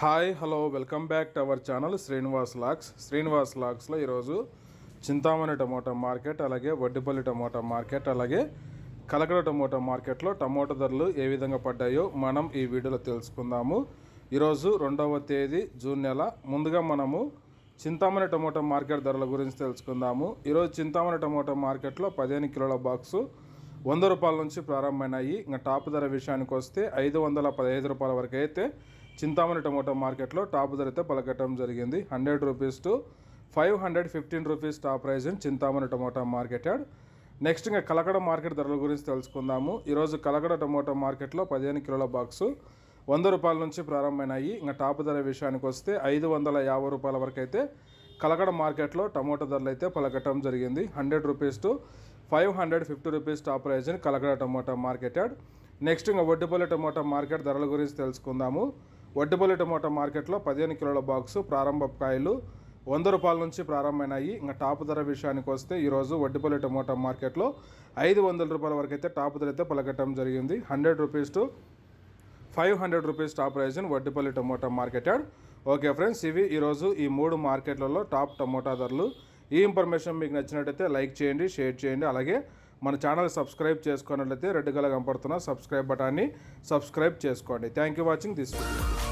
Hi hello welcome back to our channel Srinivas lakhs. Srinivas లాక్స్లో ఈరోజు Chintamani tomato market అలాగే Vaddipalli tomato market అలాగే కలకడ టమోటా మార్కెట్లో టమోటా ధరలు ఏ విధంగా పడ్డాయో మనం ఈ వీడియోలో తెలుసుకుందాము. ఈరోజు రెండవ తేదీ జూన్ నెల. ముందుగా మనము చింతామణి టమోటా మార్కెట్ ధరల గురించి తెలుసుకుందాము. ఈరోజు చింతామణి టమోటా మార్కెట్లో పదిహేను కిలోల బాక్సు వంద రూపాయల నుంచి ప్రారంభమైనాయి. ఇంకా టాప్ ధర విషయానికి వస్తే ఐదు వందల పదహైదు రూపాయల వరకు అయితే చింతామణి టమోటా మార్కెట్లో టాప్ ధర అయితే పలకటం జరిగింది. Hundred rupees to five hundred fifteen rupees top price in Chintamani tomato market yard. Next ఇంకా కలకడ మార్కెట్ ధరల గురించి తెలుసుకుందాము. ఈరోజు కలకడ టమోటా మార్కెట్లో పదిహేను కిలోల బాక్సు వంద రూపాయల నుంచి ప్రారంభమైనాయి. ఇంకా టాప్ ధర విషయానికి వస్తే ఐదు వందల యాభై రూపాయల వరకు అయితే కలకడ మార్కెట్లో టమోటా ధరలు అయితే పలకటం జరిగింది. Hundred rupees to five hundred fifty rupees top price అని Kalakada tomato market yard. Next ఇంకా వడ్డిపల్లి టమోటా మార్కెట్ ధరల గురించి తెలుసుకుందాము. వడ్డిపల్లి టమోటా మార్కెట్లో పదిహేను కిలోల బాక్సు ప్రారంభ కాయలు వంద రూపాయల నుంచి ప్రారంభమైనాయి. ఇంకా టాప్ ధర విషయానికి వస్తే ఈరోజు వడ్డిపల్లి టమోటా మార్కెట్లో ఐదు వందల రూపాయల వరకు అయితే టాప్ ధర అయితే పలకటం జరిగింది. Hundred rupees to five hundred rupees top price Vaddipalli tomato market yard. Okay friends ఇవి ఈరోజు ఈ మూడు మార్కెట్లలో టాప్ టమోటా ధరలు. ఈ ఇన్ఫర్మేషన్ మీకు నచ్చినట్టయితే లైక్ చేయండి షేర్ చేయండి. అలాగే మన ఛానల్ సబ్స్క్రైబ్ చేసుకున్నట్లయితే రెడ్ కలర్ కనపడుతున్న సబ్స్క్రైబ్ బటాన్ని సబ్స్క్రైబ్ చేసుకోండి. Thank you watching this video